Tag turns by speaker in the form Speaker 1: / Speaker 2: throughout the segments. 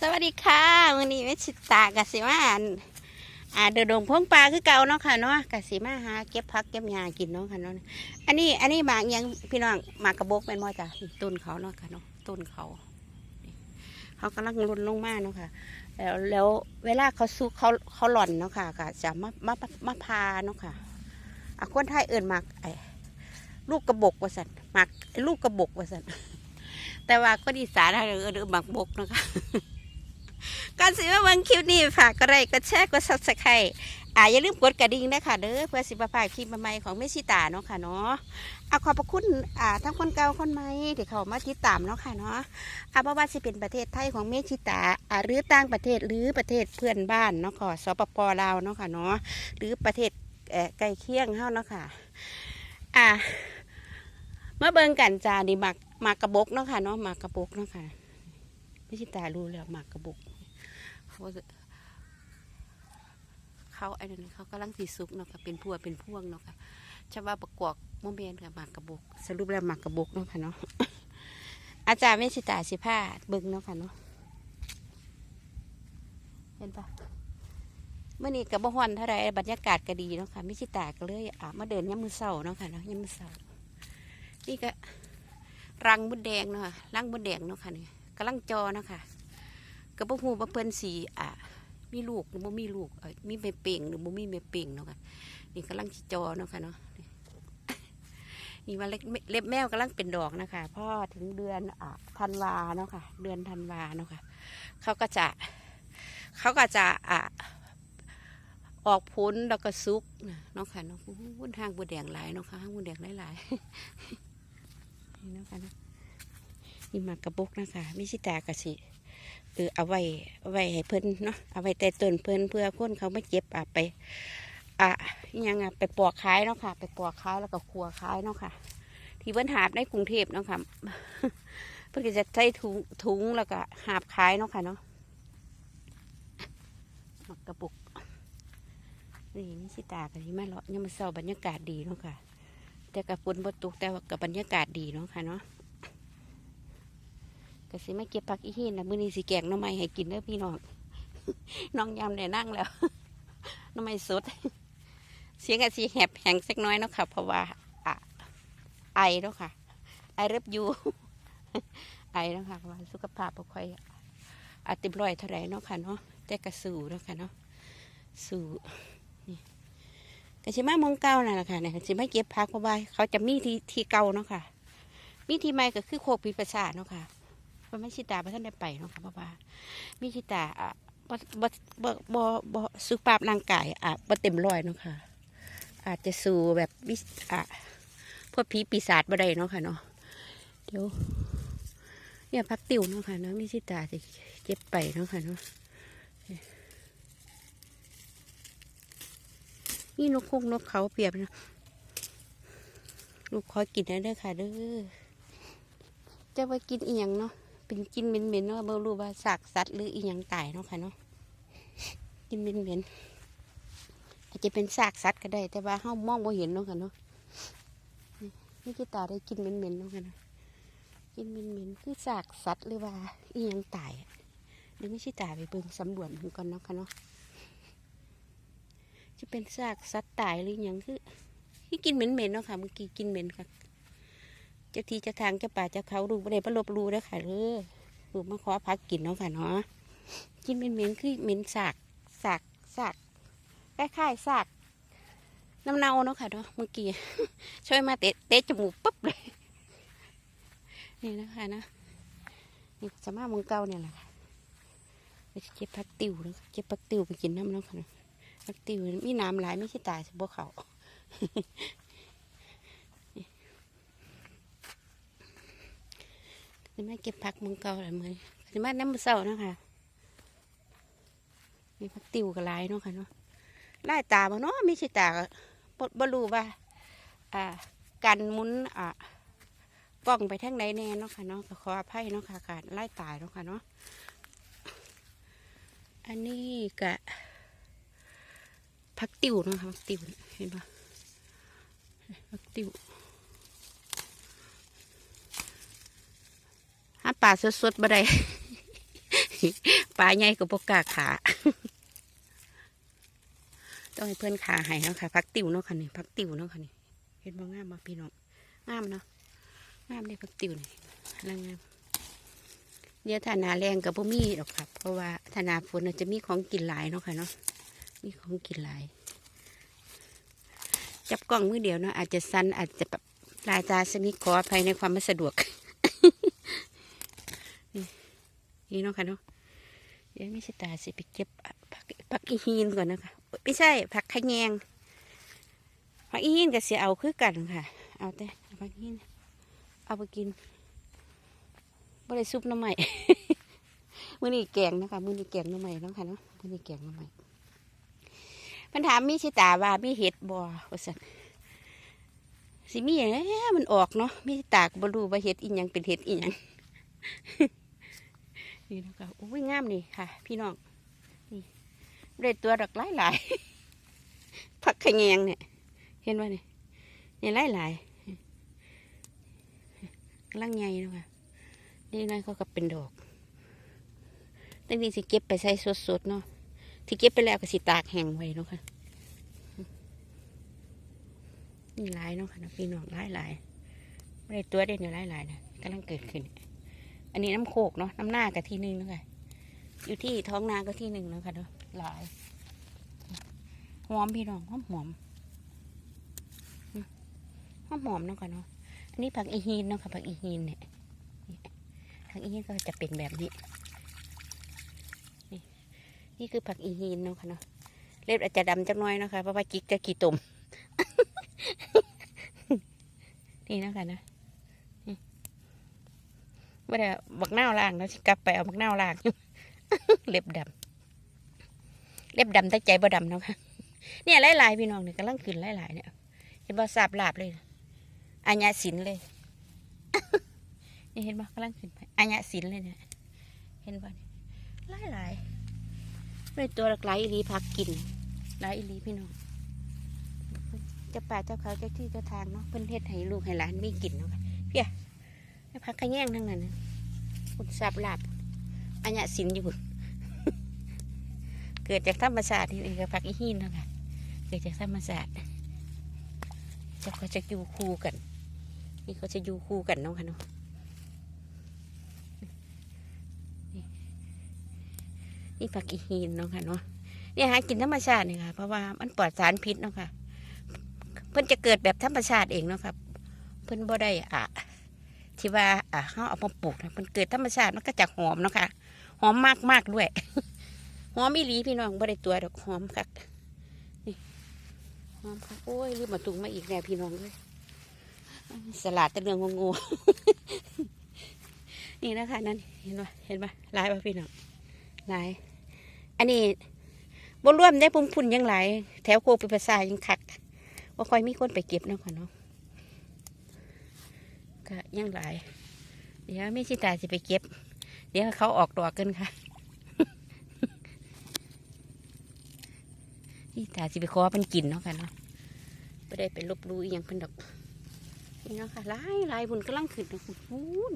Speaker 1: สวัสดีค่ะวันนี้แม่ชิตากสิมาอ่าเดินดงพงปลาคือเก่าเนาะค่ะเนาะกสิมาหาเก็บพักเก็บหญ้ากินเนาะค่ะเนาะอันนี้อันนี้หมากยังพี่น้องหมากกระบอกเป็นมอจ้ะต้นเขาเนาะค่ะเนาะต้นเขา เขากำลังรุนลงมากเนาะค่ะ แล้วแล้วเวลาเขาสุกเขาเขาหล่อนเนาะค่ะก็จะมามามาพาเนาะค่ะอะคนไทยเอิ่นหมากไอ้ลูกกระบอกว่าสันหมากลูกกระบอกว่าสันแต่ว่าคนอีสารนเขาเอิ้นหมากบกเนาะค่ะ ก่อนสิมาเบิ่งคลิปนี้ฝากกดไลค์กดแชร์กดซับสไครต์อ่าอย่าลืมกดกระดิ่งนะคะเด้อเพื่อสิบพลาดคลิปใหม่ๆของเมชิตาเนาะค่ะเนาะอะขอบพระคุณอ่าทั้งคนเก่าคนใหม่ที่เขามาติดตามเนาะค่ะเนาะอะบ่ว่าสิเป็นประเทศไทยของเมชิตาอ่าหรือต่างประเทศหรือประเทศเพื่อนบ้านเนาะค่ะสปปลาวเนาะค่ะเนาะหรือประเทศเอ่อใกล้เคียงเฮาเนาะค่ะอะมาเบิ่งกันจ้านี่หมากหมากกระบกเนาะค่ะเนาะหมากกระบกเนาะค่ะ เมชิตารู้แล้วหมากกระบุกเขาเขาไอ้นั่นเขากำลังสีสุกเนาะค่ะเป็นพวเป็นพวงเนาะค่ะชาวบ้านประกวกมเมนกับหมากกระบุก สรุปแล้วหมากกระบุกเนาะค่ะเนาะอาจารย์ไม่สิตาสิผ้าเบิ่งเนาะค่ะเนาะเห็นปะเมื่อนี้กับบ่ฮอนเท่าไรบรรยากาศก็ดีเนาะค่ะไม่สิตาก็เลยอะมาเดินย่ำมือเสาเนาะค่ะเนาะย่ำมือเสานี่ก็รังบุดแดงเนาะค่ะรังบุดแดงเนาะค่ะเนี่กำลังจอนะคะก็บ่ฮู้ว่าเพิ่นสีอะมีลูกหรือบ่มีลูกเอ้ยมีแม่เป่งหรือบ่มีแม่เป่งเนาะค่ะนี่กำลังจอเนาะค่ะเนาะนี่ว่าเล็บเล็บแมวกำลังเป็นดอกนะคะพ่อถึงเดือนอะธันวาเนาะค่ะ เดือนธันวาเนาะค่ะเขาก็จะเขาก็จะอะออกผลแล้วก็ซุกนะเนาะค่ะเนาะวุ้นทางบัวแดงหลายเนาะค่ะทางบัวแดงหลายๆนี่เนาะค่ะ นี่มากระบุกนะคะมิชิตากะสิเออเอาไว้เอาไว้ให้เพิ่นเนาะเอาไว้แต่ต้นเพิ่นเพื่อคนเขาไม่เจ็บอะไปอะยังอะไปปอกขายเนาะค่ะ ไปปอกขายแล้วก็ขัวขายเนาะค่ะ ที่เพิ่นหาบในกรุงเทพเนาะค่ะเพิ่นก็จะใส่ถุงถุงแล้วก็หาบขายเนาะค่ะเนาะมักกระปุกนี่นี่สิตากันที่มาเลาะยังมาเศร้าบรรยากาศดีเนาะค่ะ แต่กับฝนบดตกแต่ว่ากับบรรยากาศดีเนาะค่ะเนาะ ก็สิไม่เก็บผักอีหินนะมื้อนี้สิแกงหน้ำไม้ให้กินเด้อพี่น้องน้องยำได้นั่งแล้วหน้ำไม้สด เสียงก็สิแหบแหงสักน้อยเนาะค่ะ เพราะว่าอะไอเนาะค่ะ ไอเรับอยู่ไอเนาะค่ะเพราว่าสุขภาพบ่ค่อยอาติมร้อยเท่าไหร่เนาะค่ะเนาะแต่ก็สู้เนาะค่ะเนาะสู้นี่ก็สิมามองเก่านั่นแหละค่ะเนี่ยสิมาเก็บผักเพราะว่าเขาจะมีที่ที่เก่าเนาะค่ะ มีที่ใหม่ก็คือโคกปีประสาทเนาะค่ะ มันไม่ชิตาไม่ท่านได้ไปเนาะค่ะพ่อบ้ามีชิตาอะบ่บ่บ่บ่บ่สุขภาพร่างกายอะบ่เต็มร้อยเนาะค่ะ อาจจะสู่แบบวิอะพวกผีปีศาจบ่ได้เนาะค่ะเนาะเดี๋ยวเนี่ยพักติวเนาะค่ะเนาะมีชิตาจะเก็บไปเนาะค่ะเนาะนี่นกคงนกเขาเปียบนะลูกขอกินนะเด้อค่ะเด้อจะไปกินอีหยังเนาะ เป็นกินเหม็นๆเนาะบ่รู้ว่าซากสัตว์หรืออีหยังตายเนาะค่ะเนาะกินเหม็นๆอาจจะเป็นซากสัตว์ก็ได้ แต่ว่าเฮามองบ่เห็นเนาะค่ะเนาะนี่คือตาได้กินเหม็นๆเนาะค่ะเนาะกินเหม็นๆคือซากสัตว์หรือว่าอีหยังตายเดี๋ยวไม่ใช่ตาไปเบิ่งสำรวจมันก่อนเนาะค่ะเนาะจะเป็นซากสัตว์ตายหรือหยังคือที่กินเหม็นๆเนาะค่ะเมื่อกี้กินเหม็นค่ะ เจ้าที่เจ้าทางเจ้าป่าเจ้าเขาดูบ่ได้ประลบรูเด้อค่ะเด้อลูกมาขอพักกินเนาะค่ะเนาะกินเหม็นคือเหม็นสากสากสากคล้ายๆสากน้ำเน่าเนาะค่ะเนาะเมื่อกี้ช่วยมาเตะเตะจมูกปุ๊บเลยนี่นะคะนะนี่จะมาเมืองเก่าเนี่ยแหละค่ะเก็บผักติวเนาะเก็บผักติวไปกินน้ำเนาะค่ะเนาะผักติวมีน้ำหลายไม่ใช่ตายสบเขา จะมาเก็บผักมืองเก่าอะไรมือจะมาน้ำมือเศร้านะคะมีผักติวกับลายเนาะค่ะเนาะลายตาบ่เนาะไม่ใช่ตาบ่บ่รู้ว่าอ่าการมุนอ่ากล้องไปทางใดแน่เนาะค่ะเนาะขออภัยเนาะค่ะการไล่ตายเนาะค่ะเนาะอันนี้กะผักติวเนาะค่ะผักติวเห็นปะผักติว หา ป่าสดๆบ่ได้ปลาใหญ่ก็บกล้าขา ต้องให้เพื่อนขาให้เนาะค่ะพักติ๋วเนาะค่ะนี่พักติ๋วเนาะค่ะนี่เห็นบ่งามบ่พี่น้องงามเนาะงามเลยพักติ๋วนี่แล้วงามเดี๋ยวถ้านาแรงกับบ่มีหรอกครับ เพราะว่าถ้านาฝนจะมีของกินหลายเนาะค่ะเนาะมีของกินหลาย จับกล้องมือเดียวเนาะอาจจะสั้นอาจจะแบบลายตาสนิทขออภัยในความไม่สะดวก นี่ นี่เนาะค่ะเนาะเดี๋ยวไม่ใช่ตาสิไปเก็บผักผักอีฮีนก่อนนะคะไม่ใช่ผักขะแยงผักอีฮีนกับเสียเอาคือกันค่ะ เอาแต่ผักอีฮีนเอาไปกินบ่ได้ซุปน้ำใหม่มื้อนี้แกงนะคะมื้อนี้แกงน้ำใหม่เนาะค่ะเนาะมื้อนี้แกงน้ำใหม่มันถามมีชิตาว่ามีเห็ดบ่ว่าซั่นสิมีแหน่มันออกเนาะมีชิตาก็บ่รู้ว่าเห็ดอีหยังเป็นเห็ดอีหยัง นี่นะคะโอ้ยงามนี่ค่ะ พี่น้องนี่ได้ตัวดอกหลายหลายผักขะแยงเนี่ย เห็นว่านี่นี่หลายหลายกำลังใหญ่นะคะนี่น้อยเขาก็เป็นดอกตั้งนี้สิเก็บไปใส่สดๆเนาะที่เก็บไปแล้วก็สิตากแห้งไว้เนาะค่ะนี่หลายเนาะค่ะพี่น้องหลายหลายไม่ได้ตัวเด่นอยู่หลายหลายนะกำลังเกิดขึ้น อันนี้น้ำโคกเนาะน้ำหน้ากับที่หนึ่งเนาะค่ะอยู่ที่ท้องนาก็ที่หนึ่งเนาะค่ะเนาะหลายหอมพี่น้องหอมหอมหอมหอมเนาะค่ะเนาะอันนี้ผักอีฮีนเนาะค่ะผักอีฮีนเนี่ยผักอีฮีนก็จะเป็นแบบนี้ นี่คือผักอีฮีนเนาะค่ะเนาะเล็บอาจจะดำจักน้อยเนาะคะเพราะว่าจิกจะกี่ตุ่มนี่เนาะคะนะนี่ ไม่ได้บักเน่าล่างเนาะสิกลับไปเอาบักเน่าล่างเล็บดำเล็บดำแต่ใจบ่ดำเนาะคะเนี่ยหลายๆพี่น้องเนี่ยกำลังขึ้นหลายๆเนี่ยเห็นบ่สาบลาบเลยอัญญาสินเลยนี่เห็นบ่กำลังขึ้นไปอัญญาสินเลยเนี่ยเห็นบ่เนี่ยหลายๆด้วยตัวหลากหลายอีหลีพักกินหลายอีหลีพี่น้องจ้าป่าเจ้าเขาเจ้าที่เจ้าทางเนาะเพิ่นเฮ็ดให้ลูกให้หลานมีกินเนาะเพีย ให้พักขะแยงทั้งนั้นนะคุณทราบลาบอัญญะสินอยู่ เกิดจากธรรมชาตินี่เองก็พักอีหินเนาะค่ะเกิดจากธรรมชาติเจ้าก็จะอยู่คู่กัน นี่เขาจะอยู่คู่กันเนาะค่ะเนาะนี่ผักอีฮีนเนาะค่ะเนาะเนี่ยหากินธรรมชาตินี่ค่ะ เพราะว่ามันปลอดสารพิษเนาะค่ะ เพิ่นจะเกิดแบบธรรมชาติเองเนาะค่ะ เพิ่นบ่ได้อะ ที่ว่าอะเขาเอามาปลูกนะเพิ่นเกิดธรรมชาติมันก็จะหอมเนาะค่ะหอมมากมากด้วยหอมอีหลีพี่น้องบ่ได้ตัวดอกหอมค่ะนี่หอมค่ะโอ้ยรีบมาตุงมาอีกแล้วพี่น้องเลยสลัดตะเรืองงูนี่นะคะนั่นเห็นปะเห็นปะลายปะพี่น้องลาย อันนี้บร่วมได้พุ่มพุ่นยังหลายแถวโคกปิภาษายังคักว่าค่อยมีคนไปเก็บเนาะค่ะเนาะ ก็ยังหลาย เดี๋ยวไม่ชิตาจะไปเก็บ เดี๋ยวเขาออกดอกกันค่ะนี่ตาสิไปขอเป็นกินเนาะค่ะเนาะไม่ได้ไปลบหลู่อหยังเพิ่นดอกนี่เนาะค่ะลายลายบุญกำลังขึ้นนะคุณพูน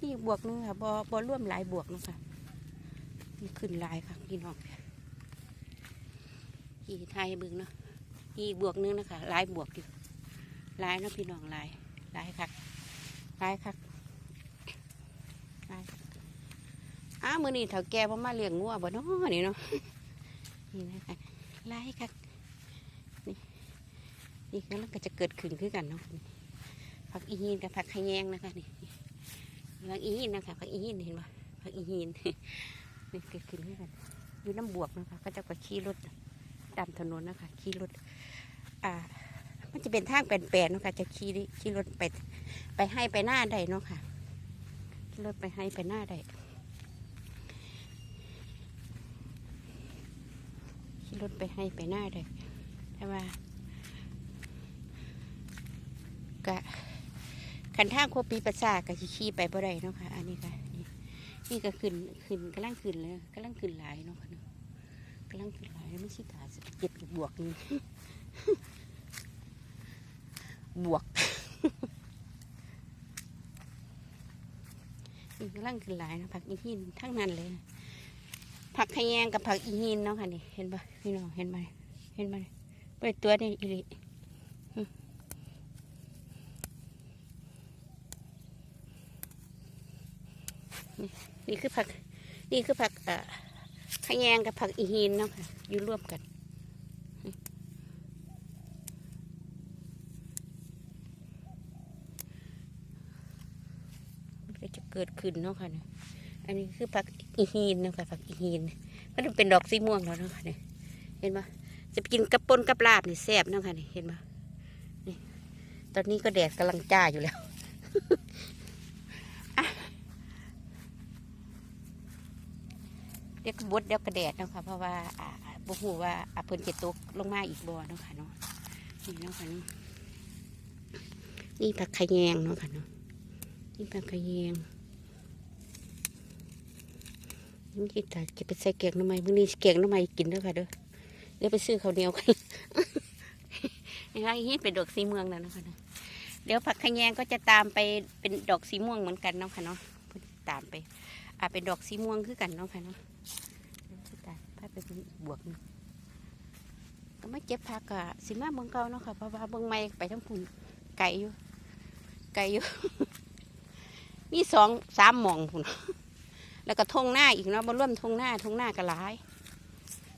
Speaker 1: นี่บวกนึงค่ะบอบอร่วมหลายบวกเนาะค่ะนี่ขึ้นลายค่ะพี่น้องอีไทยบึงเนาะอีบวกนึงนะคะลายบวกอยู่ลายเนาะพี่น้องลายลายคัก หลายคักหลายอ้าวมือนี้เถ่าแก่พ่มาเลี้ยงงัวบ่เนาะนี่เนาะนี่นะคะหลายคักนี่นี่ก็แล้วก็จะเกิดขึ้นคือกันเนาะผักอีหินกับผักขะแยงนะคะนี่ผักอีหินนะคะผักอีหินเห็นปะผักอีหินนี่เกิดขึ้นด้วยกันอยู่น้ำบวกนะคะก็จะไปขี่รถตามถนนนะคะขี่รถอ่า มันจะเป็นทางแปลนๆเนาะคะจะขี่ดิขี่รถไปไปให้ไปหน้าได้เนาะค่ะขี่รถไปให้ไปหน้าได้ขี่รถไปให้ไปหน้าได้แต่ว่าก็ขันทางโคปีประสาทก็ขี่ไปบ่ได้เนาะค่ะ อันนี้ค่ะนี่นี่ก็ขึ้นขึ้นกำลังขึ้นเลยกำลังขึ้นหลายเนาะค่ะเนาลังขึ้นหลายไม่ใช่ตาจะเก็บบวกนึง บวกนี่กำลังขึ้นหลายนะผักอีหินทั้งนั้นเลย ผักขยงกับผักอีหินเนาะค่ะนี่เห็นปะพี่น้องเห็นไหมเห็นไหมไปตัวนี่อีหลินี่นี่คือผัก นี่คือผักอ่อขยงกับผักอีหินเนาะค่ะอยู่ร่วมกัน เกิดขึ้นเนาะค่ะเนี่ยอันนี้คือผักอีฮีนเนาะค่ะผักอีฮีนมันจะเป็นดอกสีม่วงแล้วเนาะค่ะเนี่ยเห็นปะจะกินกับปนกับลาบนี่แซ่บเนาะค่ะนี่ยเห็นปะนี่ตอนนี้ก็แดดกำลังจ้าอยู่แล้วเดี๋ยวก็บดเดี๋ยวก็แดดเนาะค่ะเพราะว่าอ่าบ่ฮู้ว่าอะเพิ่นจะตกลงมาอีกบ่เนาะค่ะเนาะนี่เนาะค่ะเนาะนี่ผักขยงเนาะค่ะเนาะนี่ปลากระเยง นี่คิดแต่จะไปใส่แกงน้ำไม้มื้อนี้แกงน้ำไม้กินด้อค่ะเด้อเดี๋ยวไปซื้อข้าวเหนียวกันนะคะอีนี่เป็นดอกสีม่วงแล้วนะคะเดี๋ยวผักขะแยงก็จะตามไปเป็นดอกสีม่วงเหมือนกันเนาะค่ะเนาะตามไปอ่าเป็นดอกสีม่วงคือกันเนาะค่ะเนาะตายพาไปเป็นบวกก็ไม่เจ็บผักอะสิมาเมืองเก่าเนาะค่ะเพราะว่าเมืองใหม่ไปทั้งพุ่นไกลอยู่ไกลอยู่มีสองสามหมองพุ่น แล้วก็ทงหน้าอีกเนาะมาร่วมทงหน้าทงหน้าก็หลาย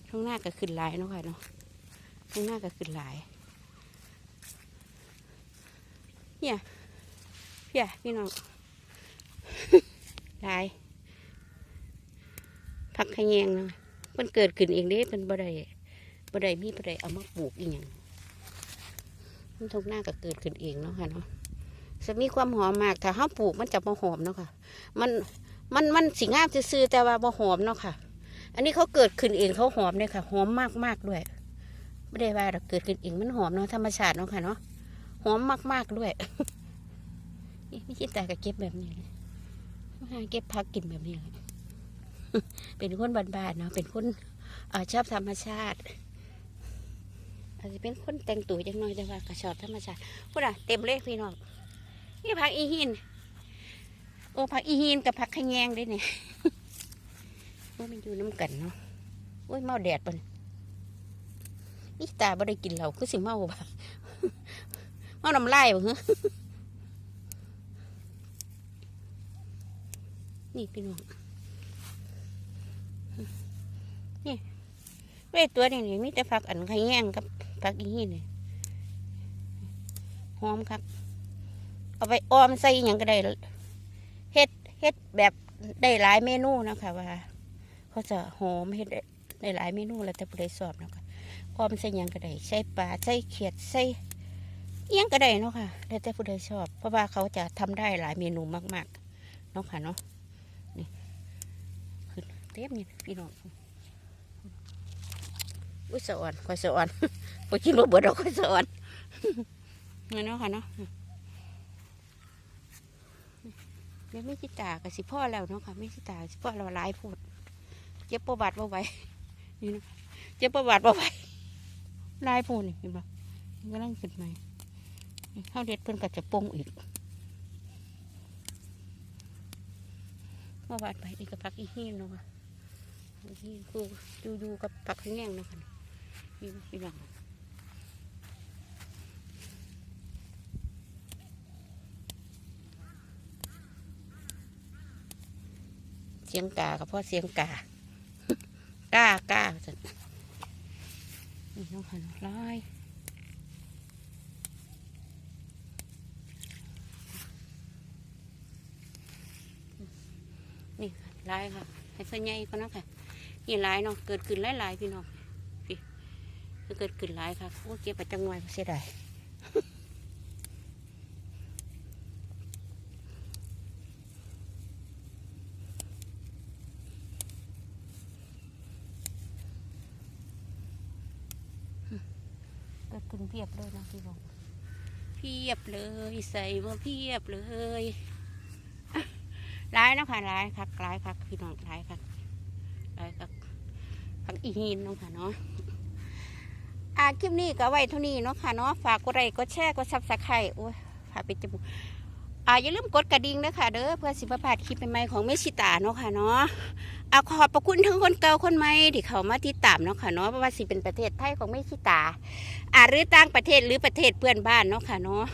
Speaker 1: ทงหน้าก็ขึ้นหลายเนาะค่ะเนาะทงหน้าก็ขึ้นหลาย เนี่ยเพี่ยพี่น้องหลายผักขะแยงเนาะมันเกิดขึ้นเองเด้เป็นบ่ได้บ่ได้มีบ่ได้เอามาปลูกอีหยังมันทงหน้าก็เกิดขึ้นเองเนาะค่ะเนาะจะมีความหอมมาก ถ้าห้าปลูกมันจะบ่หอมเนาะค่ะ มัน มันมันสิงามซื่อแต่ว่าบ่หอมเนาะค่ะ อันนี้เขาเกิดขึ้นเองเขาหอมเนี่ยค่ะหอมมากมากด้วยไม่ได้ว่าเราเกิดขึ้นเองมันหอมเนาะธรรมชาติเนาะค่ะเนาะหอมมากมากด้วยนี่ไม่คิดแต่ก็เก็บแบบนี้หาเก็บพักกินแบบนี้เป็นคนบ้านๆเนาะเป็นคนอชอบธรรมชาติอาจจะเป็นคนแต่งตัวจังน้อยแต่ว่าก็ชอบธรรมชาติพูดอะเต็มเลยพี่น้องนี่ผักอีหิน โอ้ผักอีหินกับผักขยงด้วยเนี่ยโอ้มันอยู่น้ำกันเนาะโอ้ยเมาแดดปนนี่ตาบ่ได้กินเหล้าคือสิเมาบ่เมาน้ำลายบ่เหรอนี่พี่น้องนี่เว้ตัวนี้นี่มีแต่ผักอันขยงกับผักอีหินนี่หอมครับ เอาไปออมใส่อย่างก็ได้ เฮ็ดแบบได้หลายเมนูนะคะว่า เขาจะหอมเฮ็ดได้หลายเมนูแล้วแต่ผู้ใดชอบเนาะค่ะออมใส่ยังก็ได้ใส่ปลาใส่เขียดใส่อิหยังก็ได้เนาะค่ะแล้วแต่ผู้ใดชอบ เพราะว่าเขาจะทำได้หลายเมนูมากๆเนาะค่ะเนาะนี่ขึ้นเต็มนี่พี่น้องอุ้ยสะอ่อนคอยสะอ่อนไปกินบ่เบิดดอกคอยสะอ่อนนี่เนาะค่ะเนาะ เดี๋ยวไม่ชิตากับสิพ่อแล้วเนาะค่ะไม่ชิตาสิพ่อเราหลายพูดเจ็บประวัติบ่ไหวนี่นะเจ็บประวัติบ่ไหวหลายพูดนี่เห็นปะมันกำลังขึ้นใหม่ข้าวเด็ดเพิ่นก็จะปงอีกประวัติไปอีกกับผักอีหินเนาะค่ะอีหินคือดูดูกับผักขะแยงเนาะค่ะนี่พี่น้อง เสียงกากับพ่อเสียงกากากาสันนี่น้องหันร้อยนี่ค่ะลายค่ะ ให้เพื่อนใหญ่ก็นาะค่ะ นี่ลายเนาะเกิดขึ้นหลายๆพี่น้องพี่เกิดขึ้นหลายค่ะโอ้เก็บไปจังหน่อยเสียดาย ขึ้นเพียบเลยนะพี่บอกเพียบเลยใส่ว่าเพียบเลยอะร้ายนาะค่ะร้ายคักร้ายคักพี่น้องร้ายคักร้ายคักคักอีหินน้องค่ะเนาะอ่าคลิปนี้ก็ไว้เท่านี้เนาะค่ะเนาะฝากกดไลค์กดแชร์กดซับสไครต์โอ้ยฝากไปจมูก อ่าอย่าลืมกดกระดิ่งด้วยค่ะเด้อเพื่อสิบพลาดคลิปใหม่ๆของเมชิตาเนาะค่ะเนาะอ่าขอบพระคุณทั้งคนเก่าคนใหม่ที่เขามาติดตามเนาะค่ะเนาะเพราะว่าสิเป็นประเทศไทยของเมชิตาอ่าหรือต่างประเทศหรือประเทศเพื่อนบ้านเนาะค่ะเนาะ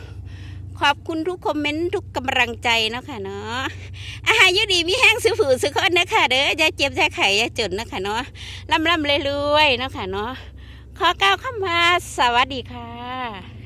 Speaker 1: ขอบคุณทุกคอมเมนต์ทุกกำลังใจเนาะค่ะเนาะอาหารยุดีมีแห้งซื้อผือซื้อคนนะคะเด้ออย่าเจ็บอย่าไข่อย่าจนนะคะเนาะร่ำร่ำเลยรวยเนาะค่ะเนาะขอกล่าวคำว่าสวัสดีค่ะ